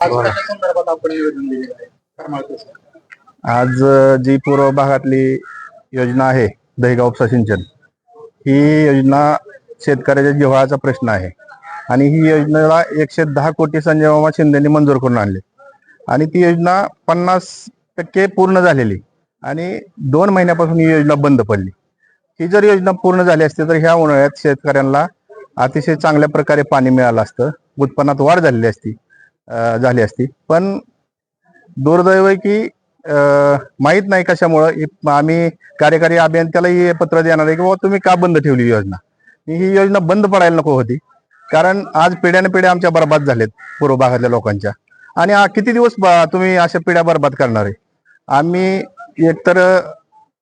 आज कशा संदर्भात आपण निवेदन दिलेलं आहे. करमाळकर सर आज अ, जी पूर्व भागातली योजना आहे दहीगाव उपसा सिंचन ही योजना शेतकऱ्याच्या जिव्हाळ्याचा प्रश्न आहे. आणि ही योजनेला एकशे दहा कोटी संजय मामा शिंदेनी मंजूर करून आणले. आणि ती योजना पन्नास टक्के पूर्ण झालेली. आणि दोन महिन्यापासून ही योजना बंद पडली. ही जर योजना पूर्ण झाली असती तर ह्या उन्हाळ्यात शेतकऱ्यांना अतिशय चांगल्या प्रकारे पाणी मिळालं असतं. उत्पन्नात वाढ झालेली असती. झाली असती. पण दुर्दैव की माहीत नाही कशामुळं. आम्ही कार्यकारी अभियंत्याला हे पत्र देणार आहे की बाबा तुम्ही का बंद ठेवली योजना? ही योजना बंद पडायला नको होती. कारण आज पिढ्याने पिढ्या आमच्या बर्बाद झालेत पूर्व भागातल्या लोकांच्या. आणि किती दिवस तुम्ही अशा पिढ्या बर्बाद करणार आहे? आम्ही एकतर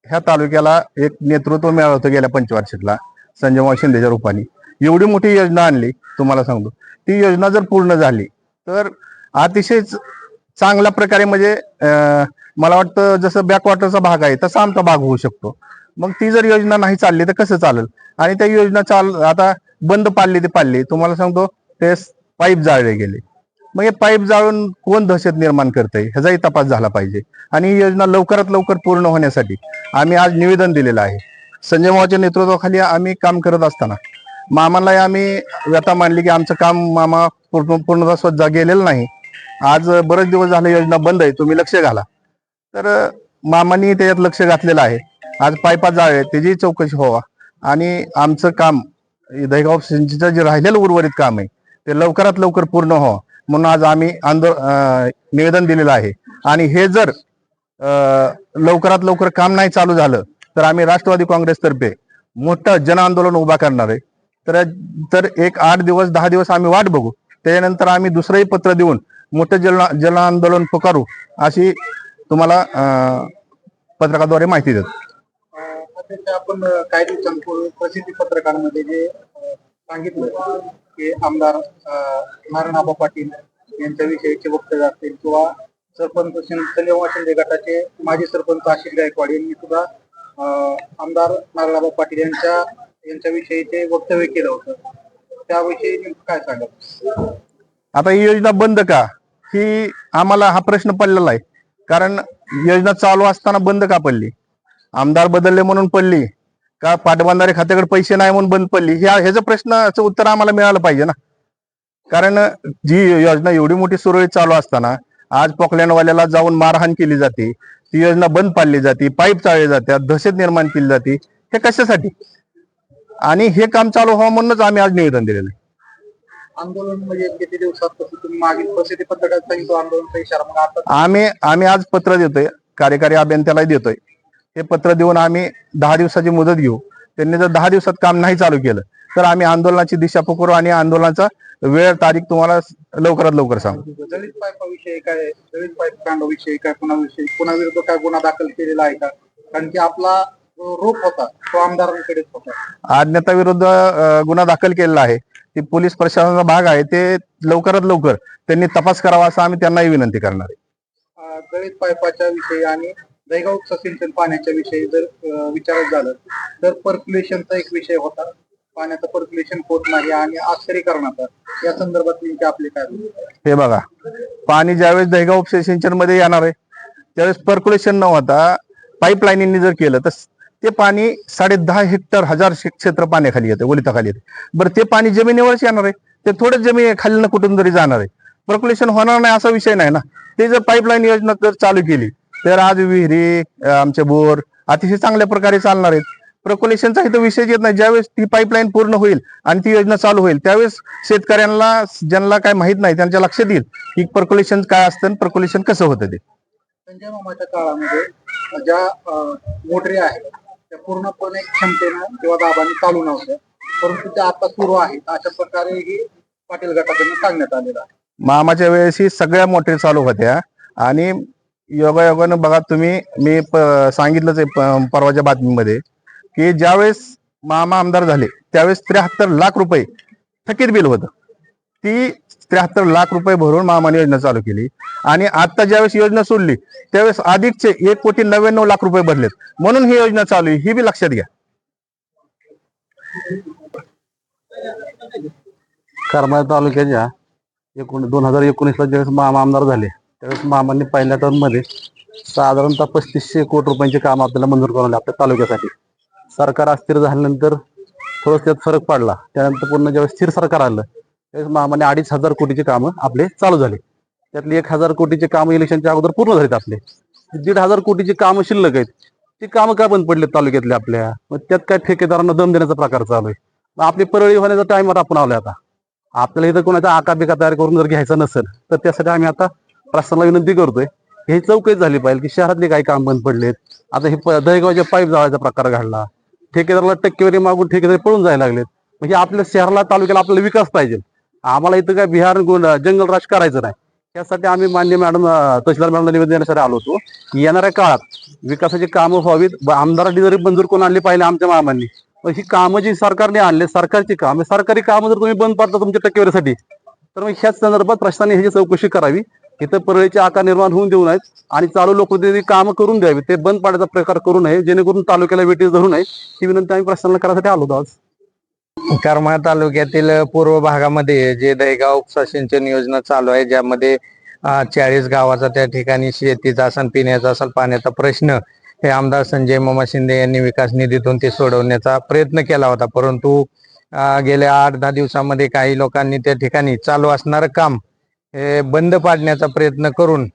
ह्या तालुक्याला एक नेतृत्व मिळालं होतं गेल्या पंचवार्षिकला संजयभाऊ शिंदेच्या रूपाने. एवढी मोठी योजना आणली तुम्हाला सांगतो. ती योजना जर पूर्ण झाली तर अतिशय चांगल्या प्रकारे म्हणजे मला वाटतं जसं बॅकवॉटरचा भाग आहे तसा आमचा भाग होऊ शकतो. मग ती जर योजना नाही चालली तर कसं चालेल? आणि त्या योजना चाल आता बंद पाडली ते पाडली. तुम्हाला सांगतो ते पाईप जाळले गेले. मग हे पाईप जाळून कोण दहशत निर्माण करतंय? ह्याचाही तपास झाला पाहिजे. आणि ही योजना लवकरात लवकर पूर्ण होण्यासाठी आम्ही आज निवेदन दिलेलं आहे. संजय मामाच्या नेतृत्वाखाली आम्ही काम करत असताना मामालाही आम्ही व्यथा मांडली की आमचं काम मामा पूर्ण पूर्णतः स्वतः गेलेलं नाही. आज बरेच दिवस झाले योजना बंद आहे तुम्ही लक्ष घाला. तर अं, मामांनी त्याच्यात लक्ष घातलेलं आहे. आज पायपा जावे त्याची चौकशी व्हावा. आणि आमचं काम दहीगाव सिंचचं जे राहिलेलं उर्वरित काम आहे ते लवकरात लवकर पूर्ण व्हावं. म्हणून आज आम्ही आंदो निवेदन दिलेलं आहे. आणि हे जर लवकरात लवकर काम नाही चालू झालं तर आम्ही राष्ट्रवादी काँग्रेसतर्फे मोठं जन आंदोलन उभा करणार आहे. तर तर एक आठ दिवस दहा दिवस आम्ही वाट बघू. त्याच्यानंतर आम्ही दुसरंही पत्र देऊन मोठं जल जन आंदोलन पुकारू अशी तुम्हाला पत्रकाद्वारे माहिती देतो. आपण काय काही दिवसांपूर्वी प्रसिद्धी पत्रकारांमध्ये जे सांगितलं की आमदार नारायणाबा पाटील यांच्याविषयीचे वक्तव्य असतील किंवा सरपंच शिं- शिंदे गटाचे माजी सरपंच आशिष गायकवाड यांनी सुद्धा आमदार नारायणाबा पाटील यांच्या यांच्याविषयीचे वक्तव्य केलं होतं. त्याविषयी नेमकं काय सांगाल? आता ही योजना बंद का? ही आम्हाला हा प्रश्न पडलेला आहे. कारण योजना चालू असताना बंद का पडली? आमदार बदलले म्हणून पडली. का पाटबंधारे खात्याकडे पैसे नाही म्हणून बंद पडली? ह्या ह्याचं प्रश्नाचं उत्तर आम्हाला मिळालं पाहिजे ना. कारण जी योजना एवढी मोठी सुरळीत चालू असताना आज पोकलॅनवाल्याला जाऊन मारहाण केली जाते. ती योजना बंद पाडली जाते. पाईप चाळली जातात. दहशत निर्माण केली जाते. हे कशासाठी? आणि हे काम चालू व्हावं म्हणूनच आम्ही आज निवेदन दिलेलं आहे. आंदोलन म्हणजे किती दिवसात तुम्ही मागील आंदोलनचा इशारा मग आता? आम्ही आम्ही आज पत्र देतोय कार्यकारी अभियंत्याला देतोय. हे पत्र देऊन आम्ही दहा दिवसाची मुदत घेऊ. त्यांनी जर दहा दिवसात काम नाही चालू केलं तर आम्ही आंदोलनाची दिशा पकडू आणि आंदोलनाचा वेळ तारीख तुम्हाला लवकरात लवकर सांगू. दलित पाईपाविषयी काय दलित पाईप कांडाविषयी काय कुणाविषयी कुणाविरुद्ध काय गुन्हा दाखल केलेला आहे का? कारण की आपला रोप होता तो आमदारांकडेच होता. अज्ञाता विरुद्ध गुन्हा दाखल केलेला आहे. ती पोलीस प्रशासनाचा भाग आहे. ते लवकरात लवकर त्यांनी तपास करावा असं आम्ही त्यांनाही विनंती करणार आहे. अं, दलित पाईपाच्या विषयी आणि दैगाव सिंचन पाण्याच्या विषयी जर विचारत झालं तर पर्क्युलेशनचा एक विषय होता. पाण्याचं पर्क्युलेशन होत नाही आणि आश्चर्यकरणाचा या संदर्भात नेमके आपले काय? हे बघा पाणी ज्यावेळेस दहेगाव सिंचनमध्ये येणार आहे त्यावेळेस पर्क्युलेशन न होता पाईपलाईनींनी जर केलं तर ते पाणी साडे दहा हेक्टर हजार क्षेत्र पाण्याखाली येते ओलिताखाली येते. बरं ते पाणी जमिनीवरच येणार आहे. ते थोडं जमीन खाली कुठून तरी जाणार आहे. प्रकुलेशन होणार नाही असा विषय नाही ना. ते जर पाईपलाईन योजना जर चालू केली तर आज विहिरी आमचे बोर अतिशय चांगल्या प्रकारे चालणार आहेत. प्रक्युलेशनचा इथं विषय येत नाही. ज्यावेळेस ती पाईपलाईन पूर्ण होईल आणि ती योजना चालू होईल त्यावेळेस शेतकऱ्यांना ज्यांना काय माहीत नाही त्यांच्या लक्षात येईल की प्रकुलेशन काय असतं प्रकुलेशन कसं होतं ते. संजय मामाच्या काळामध्ये ज्या मोटरी आहेत त्या पूर्णपणे क्षमतेनं किंवा दाबाने चालू नव्हत्या परंतु त्या आता सुरू आहेत. अशा प्रकारे ही पाटील गटाकडून सांगण्यात आलेलं आहे. मामाच्या वेळेस ही सगळ्या मोटरी चालू होत्या. आणि योगायोगानं बघा तुम्ही मी प- सांगितलंच आहे परवाच्या बातमीमध्ये की ज्यावेळेस मामा आमदार झाले त्यावेळेस त्र्याहत्तर लाख रुपये थकीत बिल होतं. ती त्र्याहत्तर लाख रुपये भरून मामाने योजना चालू केली. आणि आता ज्यावेळेस योजना सोडली त्यावेळेस अधिकचे एक कोटी नव्याण्णव लाख रुपये भरलेत. म्हणून ही योजना चालू आहे ही बी लक्षात घ्या. करमाळ तालुक्याच्या एकूण दोन हजार एकोणीसला ज्यावेळेस मामा आमदार झाले त्यावेळेस मामांनी पहिल्या टर्ममध्ये साधारणतः पस्तीसशे कोटी रुपयांचे काम आपल्याला मंजूर करून आपल्या तालुक्यासाठी. सरकार अस्थिर झाल्यानंतर थोडं त्यात फरक पडला. त्यानंतर पूर्ण ज्यावेळेस स्थिर सरकार आलं मामाने म्हणजे अडीच हजार कोटीचे कामं आपले चालू झाले. त्यातली एक हजार कोटीचे कामं इलेक्शनच्या अगोदर पूर्ण झालेत आपले. दीड हजार कोटीची कामं शिल्लक आहेत. ती कामं का बंद पडले तालुक्यातले आपल्या? मग त्यात काय ठेकेदारांना दम देण्याचा प्रकार चालू आहे. मग आपली परळी होण्याचा टाइमवर आपण आलोय आता. आपल्याला इथं कोणाचा आकाबिका तयार करून जर घ्यायचा नसेल तर त्यासाठी आम्ही आता प्रशासनाला विनंती करतोय हे चौकशी झाली पाहिजे की शहरातले काही काम बंद पडलेत. आता हे प- दहेगावचे पाईप जाळायचा प्रकार घडला. ठेकेदाराला टक्केवारी मागून ठेकेदार पळून जायला लागलेत. म्हणजे आपल्या शहराला तालुक्याला आपल्याला विकास पाहिजे. आम्हाला इथं काय बिहार जंगल राज करायचं नाही. त्यासाठी आम्ही मान्य मॅडम तहसीलदार मॅडमला निवेदन देण्यासाठी आलो होतो. की येणाऱ्या काळात विकासाची कामं व्हावीत. आमदारांनी जरी मंजूर करून आणली पाहिजे आमच्या मामांनी पण ही कामं जी सरकारने आणले सरकारची कामं सरकारी कामं जर तुम्ही बंद पाडता तुमच्या टक्केवारीसाठी तर मग ह्याच संदर्भात प्रशासनाने ह्याची चौकशी करावी. इथं परळीचे आकार निर्माण होऊन देऊ नयेत आणि चालू लोकप्रतिनिधी कामं करून द्यावी. ते बंद पाडायचा प्रकार करू नये जेणेकरून तालुक्याला वेटीस धरू नये. ही विनंती आम्ही प्रशासनाला करायसाठी आलो होतो आज. करमाळ तालुक्यातील पूर्व भागामध्ये जे दहीगाव उपसा सिंचन योजना चालू आहे ज्यामध्ये चाळीस गावाचा त्या ठिकाणी शेतीचा असेल पिण्याचा असेल पाण्याचा प्रश्न हे आमदार संजय मामा शिंदे यांनी विकास निधीतून ते सोडवण्याचा प्रयत्न केला होता. परंतु गेल्या आठ दहा दिवसामध्ये काही लोकांनी त्या ठिकाणी चालू असणारं काम हे बंद पाडण्याचा प्रयत्न करून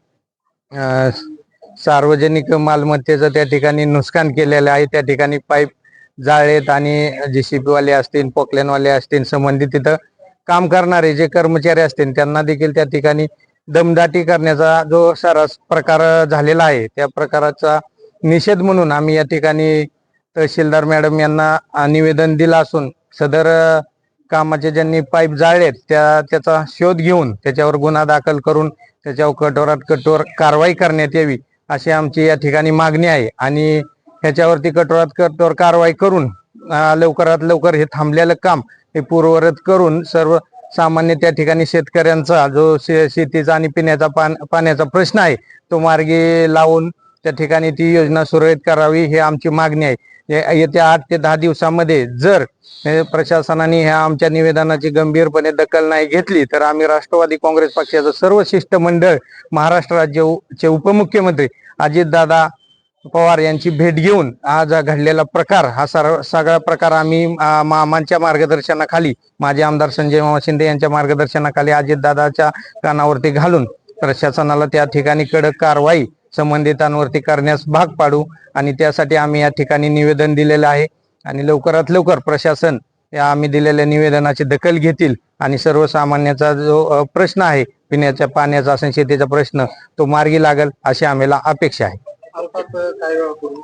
सार्वजनिक मालमत्तेचं त्या ठिकाणी नुकसान केलेलं आहे. त्या ठिकाणी पाईप जाळेत आणि जेसीबी वाले असतील पोकलेनवाले असतील संबंधित तिथं काम करणारे जे कर्मचारी असतील त्यांना देखील त्या ठिकाणी दमदाटी करण्याचा जो सर्रास प्रकार झालेला आहे त्या प्रकाराचा निषेध म्हणून आम्ही या ठिकाणी तहसीलदार मॅडम यांना निवेदन दिलं असून सदर कामाचे ज्यांनी पाईप जाळलेत त्या त्याचा शोध घेऊन त्याच्यावर गुन्हा दाखल करून त्याच्यावर कठोरात कठोर कारवाई करण्यात यावी अशी आमची या ठिकाणी मागणी आहे. आणि ह्याच्यावरती कठोरात कठोर कारवाई करून लवकरात लवकर हे थांबलेलं काम हे पूर्वरत करून सर्व सामान्य त्या ठिकाणी शेतकऱ्यांचा जो शे- शेतीचा आणि पिण्याचा पान पाण्याचा प्रश्न आहे तो मार्गी लावून त्या ठिकाणी ती योजना सुरळीत करावी ही आमची मागणी आहे. येत्या आठ ते दहा दिवसामध्ये जर प्रशासनाने ह्या आमच्या निवेदनाची गंभीरपणे दखल नाही घेतली तर आम्ही राष्ट्रवादी काँग्रेस पक्षाचं सर्व शिष्टमंडळ महाराष्ट्र राज्याचे उपमुख्यमंत्री अजितदादा पवार यांची भेट घेऊन आज घडलेला प्रकार हा सर्व सगळा प्रकार आम्ही मामांच्या मार्गदर्शनाखाली माजी आमदार संजय मामा शिंदे यांच्या मार्गदर्शनाखाली अजितदादाच्या कानावरती घालून प्रशासनाला त्या ठिकाणी कडक कारवाई संबंधितांवरती करण्यास भाग पाडू आणि त्यासाठी आम्ही या ठिकाणी निवेदन दिलेलं आहे. आणि लवकरात लवकर प्रशासन या आम्ही दिलेल्या निवेदनाची दखल घेतील आणि सर्वसामान्याचा जो प्रश्न आहे पिण्याच्या पाण्याचा असेल शेतीचा प्रश्न तो मार्गी लागेल अशी आम्हाला अपेक्षा आहे. अर्थात काय करू?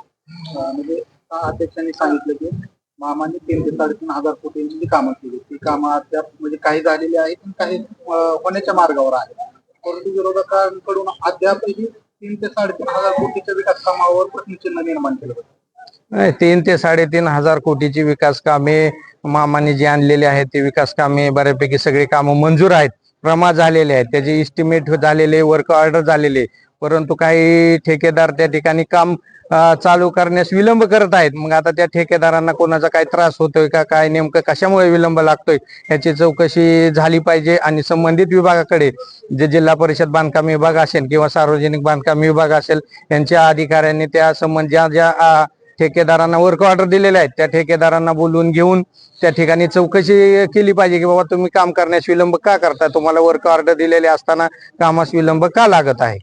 म्हणजे अध्यक्षांनी सांगितलं की मामाने तीन ते साडेतीन हजार कोटींची जी कामं केली. ती कामं अद्याप म्हणजे काही झालेली आहेत पण काही होण्याच्या मार्गावर आहेत. परंतु विरोधकांकडून अद्यापही तीन ते साडेतीन हजार कोटीच्या विकास कामावर प्रश्नचिन्ह निर्माण केलं नाही, तीन ते साडेतीन हजार कोटीची विकास कामे मामाने जी आणलेली आहेत ती विकास कामे बऱ्यापैकी सगळी कामं मंजूर आहेत. प्रमा झालेले आहेत. त्याचे इस्टिमेट झालेले वर्क ऑर्डर झालेले. परंतु काही ठेकेदार त्या ठिकाणी काम चालू करण्यास विलंब करत आहेत. मग आता त्या ठेकेदारांना कोणाचा काय त्रास होतोय का काय नेमकं कशामुळे विलंब लागतोय याची चौकशी झाली पाहिजे. आणि संबंधित विभागाकडे जे जिल्हा परिषद बांधकाम विभाग असेल किंवा सार्वजनिक बांधकाम विभाग असेल यांच्या अधिकाऱ्यांनी त्या संबंध ज्या ज्या ठेकेदारांना वर्क ऑर्डर दिलेल्या आहेत त्या ठेकेदारांना बोलवून घेऊन त्या ठिकाणी चौकशी केली पाहिजे की बाबा तुम्ही काम करण्यास विलंब का करता तुम्हाला वर्क ऑर्डर दिलेले असताना कामास विलंब का लागत आहे?